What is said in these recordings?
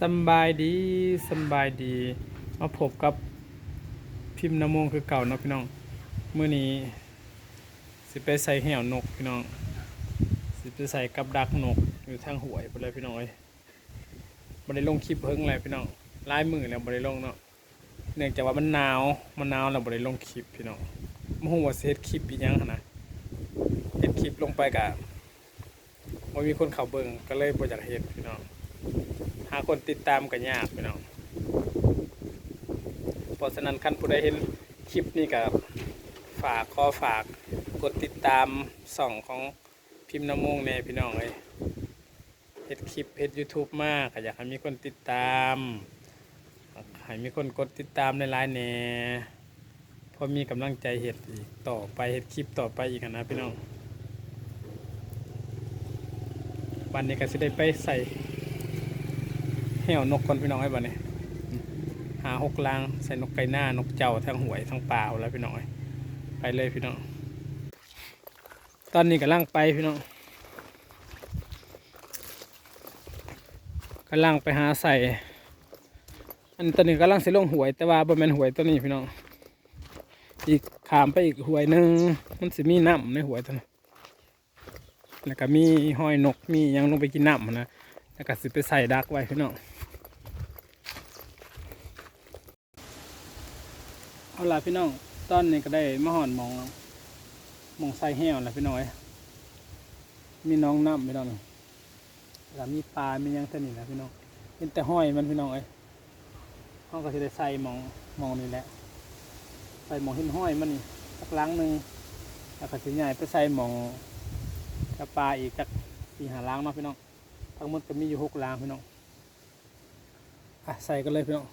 สบายดีสบายดี มาพบกับพิมพ์นำมงคือเก่าเนาะพี่น้องเมื่อนี้สิไปใส่แหวนกพี่น้อง สิไปใส่กับดักนกอยู่ทางหวยไปเลยพี่น้องเอ้ยบ่ได้ลงคลิปเพิ่งเลยพี่น้องลายมือแล้วบ่ได้ลงเนาะเนื่องจากว่ามันหนาวมันหนาวแล้วบ่ได้ลงคลิปพี่น้องบ่ฮู้ว่าสิเฮ็ดคลิปอีหยังนะเฮ็ดคลิปลงไปกะบ่มีคนเข้าเบิ่งก็เลยบ่อยากเฮ็ดพี่น้อง หาคนติดตามก็ยากพี่น้องเพราะฉะนั้นคันผู้ใดเห็นคลิปนี้ก็ฝากขอฝากกดติดตามส่องของพิมพ์น้ำมงแน่พี่น้องเลยเฮ็ดคลิปเฮ็ด YouTube มากอยากให้มีคนติดตามให้มีคนกดติดตามในไลน์แน่พอมีกำลังใจเฮ็ดอีกต่อไปเฮ็ดคลิปต่อไปอีกนะพี่น้องวันนี้ก็สิได้ไปใส่ แหวนกก่อนพี่น้องไอ้บ่เนี่ยหาหกลางใส่นกไก่หน้านกเจ้าทั้งหวยทั้งป่าแล้วพี่น้องเอ้ยไปเลยพี่น้อง ตอนนี้กำลังไปพี่น้องกำลังไปหาใส่ อันตอนนี้กำลังใสิลงหวย แต่ว่าบ่แม่นหวยตัวนี้พี่น้องอีกขามไปอีกหวยหนึ่งมันสิมีน้ำในหวยตัวนั้นแล้วก็มีห้อยนกมียังลงไปกินน้ำนนะแล้วก็สิไปใส่ดักไว้พี่น้อง เอาล่ะพี่น้องตอนนี้ก็ได้มาหอนมองมองใส่แห้วล้วพี่น้อย มีน้องน้ำพี่น้องแล้วมีปลา มียังเท่านี้นะพี่น้องเป็นแต่ห้อยมันพี่น้องเอ้ยห้องก็จะได้ใส่มองมองนี่แหละ ใส่มองหินห้อยมันนี่สักหลังหนึ่งแล้วก็สิใหญ่ไปใส่มองกระปลาอีกจักสี่หาล้างเนาะพี่น้องทั้งหมดก็มีอยู่หกล้างพี่น้องอะใส่กันเลยพี่น้อง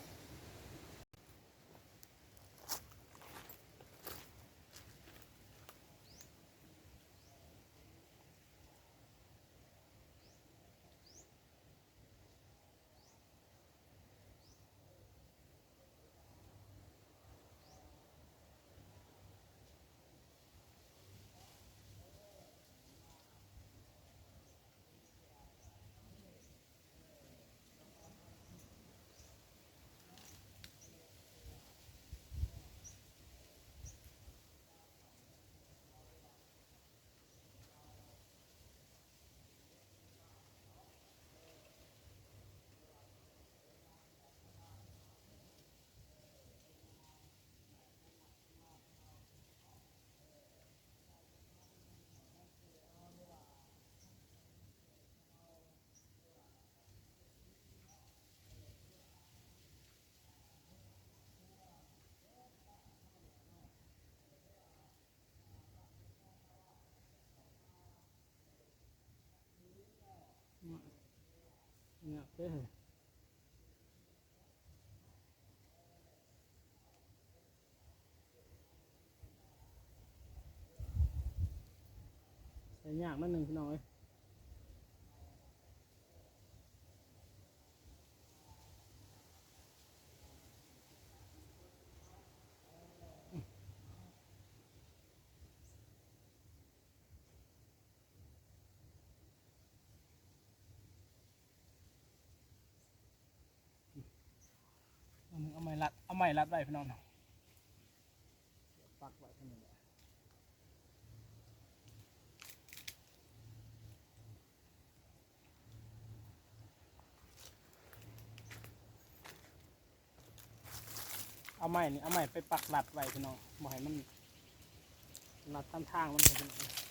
เนี่ยเด้อใส่ยากนั่นหนึ่งพี่น้องเอ้ยเอา ม้รัด เอาไม้รัดไว้พี่น้องเนาะปักไว้ที่นี่เอาไม้นี่เอาไม้ไปปักรัดไว้พี่น้องบ่ให้มันรัดตามทางมันพี่น้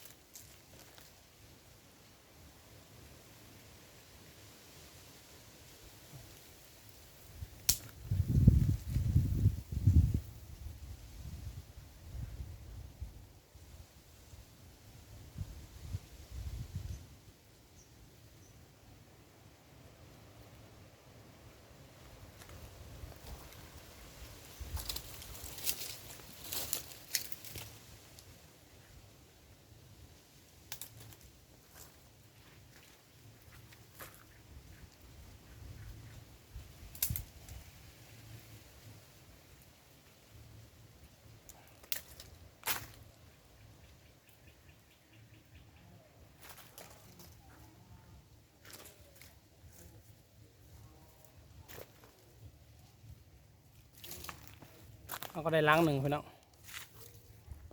เราก็ได้ล้างหนึ่งพี่น้อง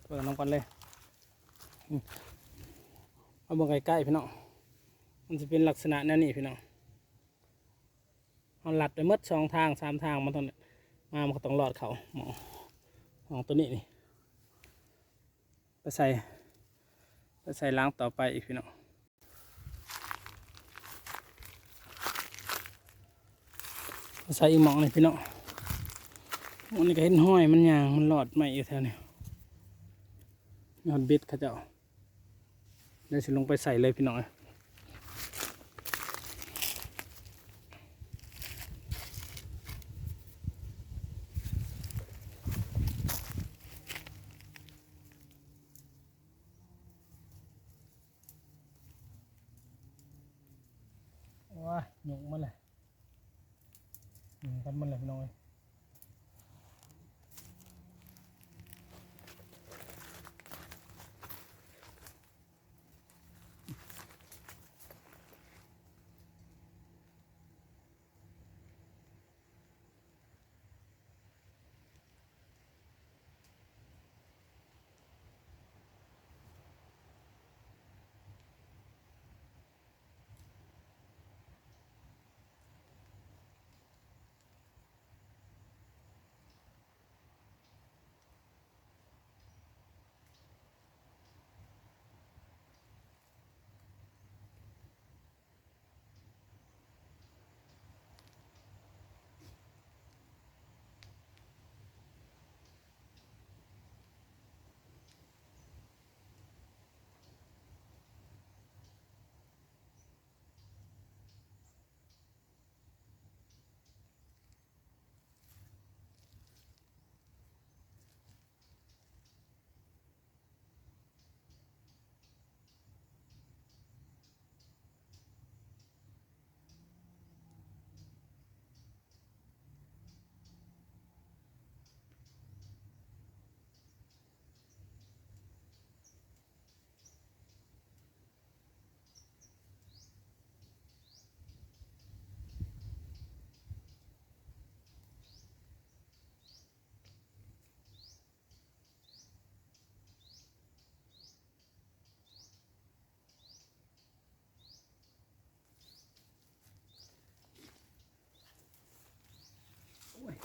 เปิดน้ำกันเลยเอาเบิ่งใกล้ๆพี่น้องมันจะเป็นลักษณะนั่นนี่พี่น้องเอาลัดไปมดสองทางสามทางมันต้องมามันก็ต้องรอดเขาหมองหมองตัวนี้นี่ไปใส่ไปใส่ล้างต่อไปอีกพี่น้องไปใส่อีกหมองนี่พี่น้อง มันนี้ก็เห็นห้อยมันยางมันหลอดใหม่อยู่แถวนี้ยอดเบ็ดเขาเจ้าเดี๋ยวสิลงไปใส่เลยพี่น้อง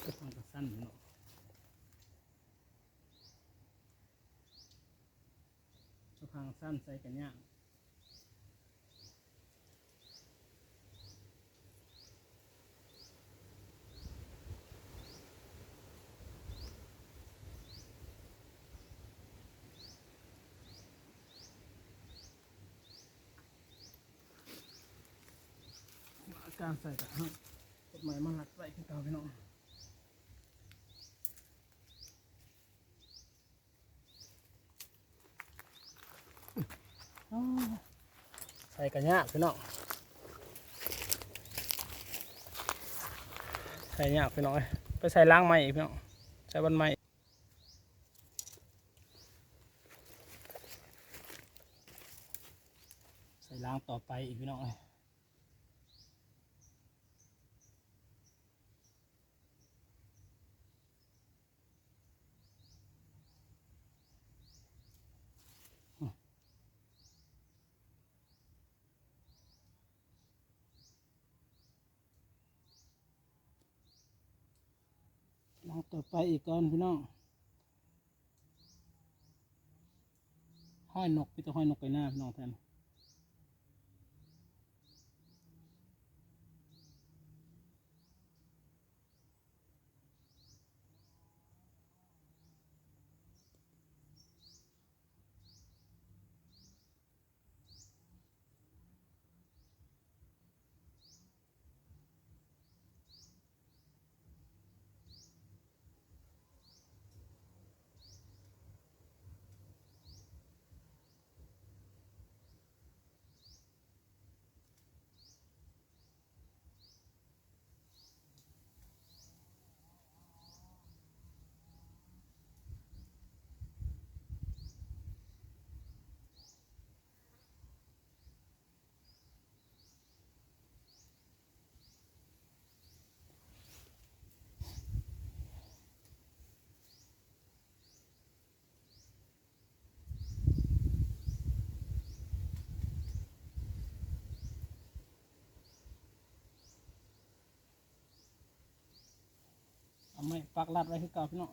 กระฟังกระสั้นเนาะกระฟังสั้นใส่กันย่างการใส่กับกฎหมายมันรัดไว้คือเก่าพี่น้อง ใส่กันยากพี่น้องใส่ยากพี่น้องเอ้ยไปใส่ล้างใหม่อีกพี่น้องใส่บันใหม่ใส่ล้างต่อไปอีกพี่น้องเอ้ย ต่อไปอีกก่อนพี่น้องห้อยนกพี่ต้องห้อยนกไปหน้าพี่น้องแทน ไม่ปักลัดไว้คือเก่าพี่น้อง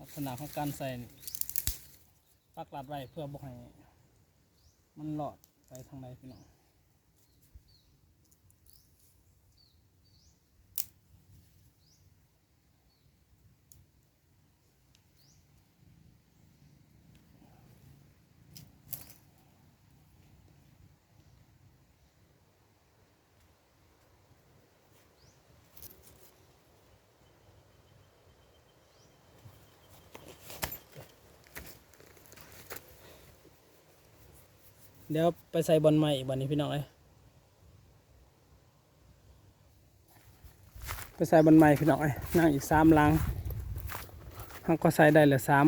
ลักษณะของการใส่ปักลัดไว้เพื่อบอกให้มันหลอดไปทางใดพี่น้อง เดี๋ยวไปใส่บอลใหม่อีกบันนี้พี่น้องเอ้ยไปใส่บอลใหม่พี่น้องเอ้ยนั่งอีกสามลังเขาก็ใส่ได้เหลือสาม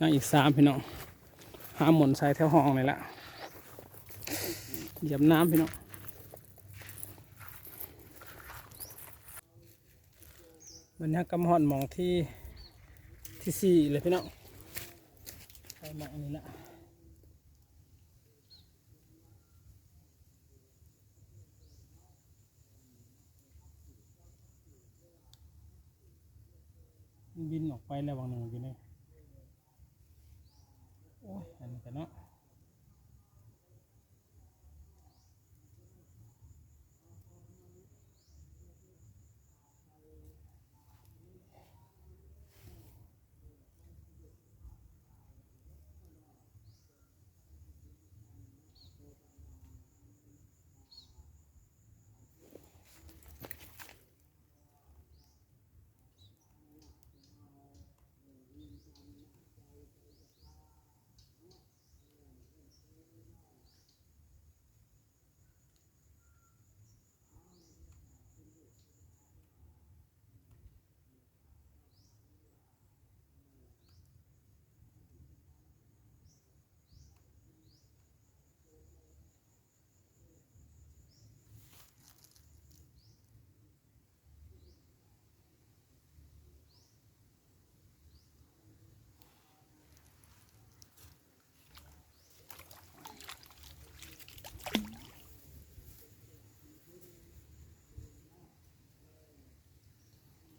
นั่งอีกสามพี่น้องหาหมุนใส่แถวห้องเลยละเหยียบน้ำพี่น้องวันนี้กำหอนหมองที่ที่สี่เลยพี่น้องใส่หมองอันนี้ละ มันบินออกไป แล้วบางหนึ่งอยู่นี่โอ้ยอันนี้กันเนาะ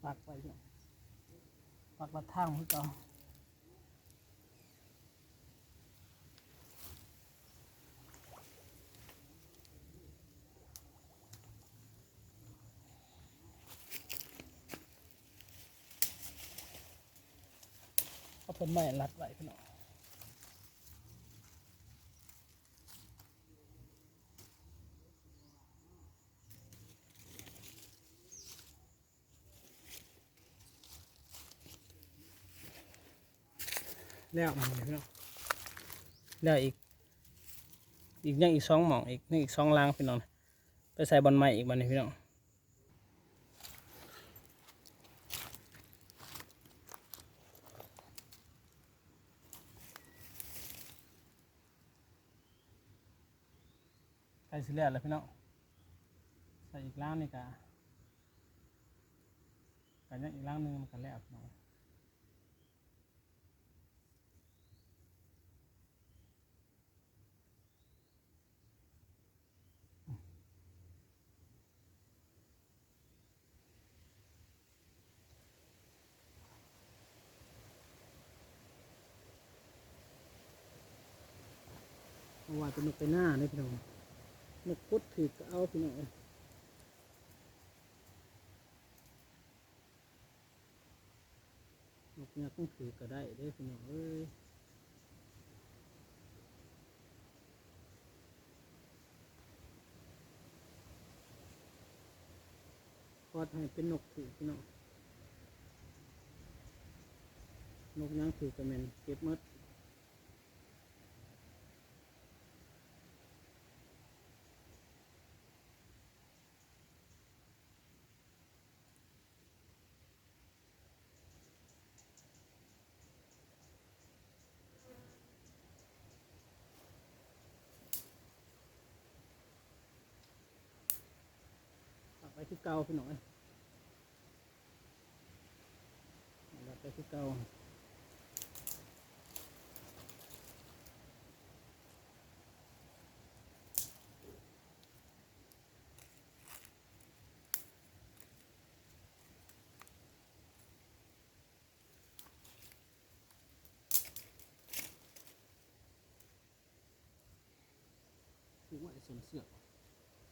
ปักไปเนี่ยปักมาทางคือเก่าเอาเป็นไม้รัดไว้พี่น้อง แล้วมันพี่น้องแล้วอีก อีกยังอีกสองหมองอีกนี่อีกสองลางพี่น้องไปใส่บอลไม้อีกบันนี้พี่น้องใส่สิแล้วแล้วพี่น้องใส่อีกล่างนี่กะกันยังอีกล่างหนึงมันกันแล้วพี่น้อง เอาเป็นนกไปหน้าเลยพี่น้องนกพุดถือก็เอาพี่น้องนกยักษ์ต้องถือก็ได้เด้พี่น้องเอ้ยพอดให้เป็นนกถือพี่น้องนกยังถือกระแมนเก็บหมด เก่าพี่หน่อยดับไปคือเก่าถือว่าไสมเสือก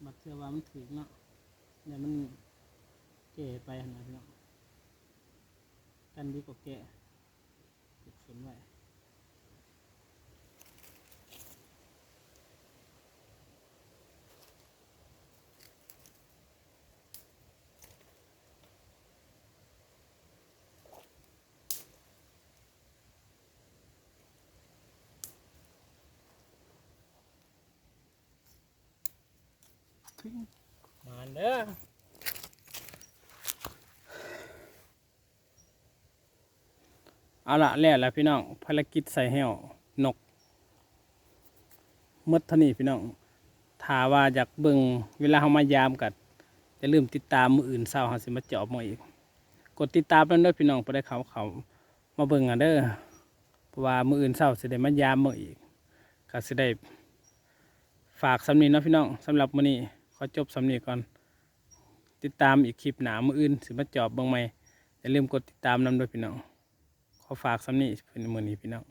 บัดเทว่ามันถึงเนาะ เดี๋ยมันแก่ไปหั่นนะพี่น้องกันดีกว่าแก่เก็บเข็นไว้มาเด้อเอาละแล้วละพี่น้องภารกิจใส่แห้วนกมดท่านี้พี่น้องถ้าว่าอยากเบิ่งเวลาเฮามายามกัดจะลืมติดตามมืออื่นเศร้าเฮาสิมาเจาะมาอีก กดติดตามแล้วด้อพี่น้องบ่ได้เขาเขามาเบิ่งอะเด้อเพราะว่ามืออื่นเศร้าสิได้มายามมาอีกก็สิได้ฝากสำนีนะพี่น้องสำหรับมื้อนี้ ขอจบสำนีก่อน ติดตามอีกคลิปหนามืออื่น สิมาจอบบางไม่อย่าลืมกดติดตามนำด้วยพี่น้อง ขอฝากสำนีเป็นมือนี้พี่น้อง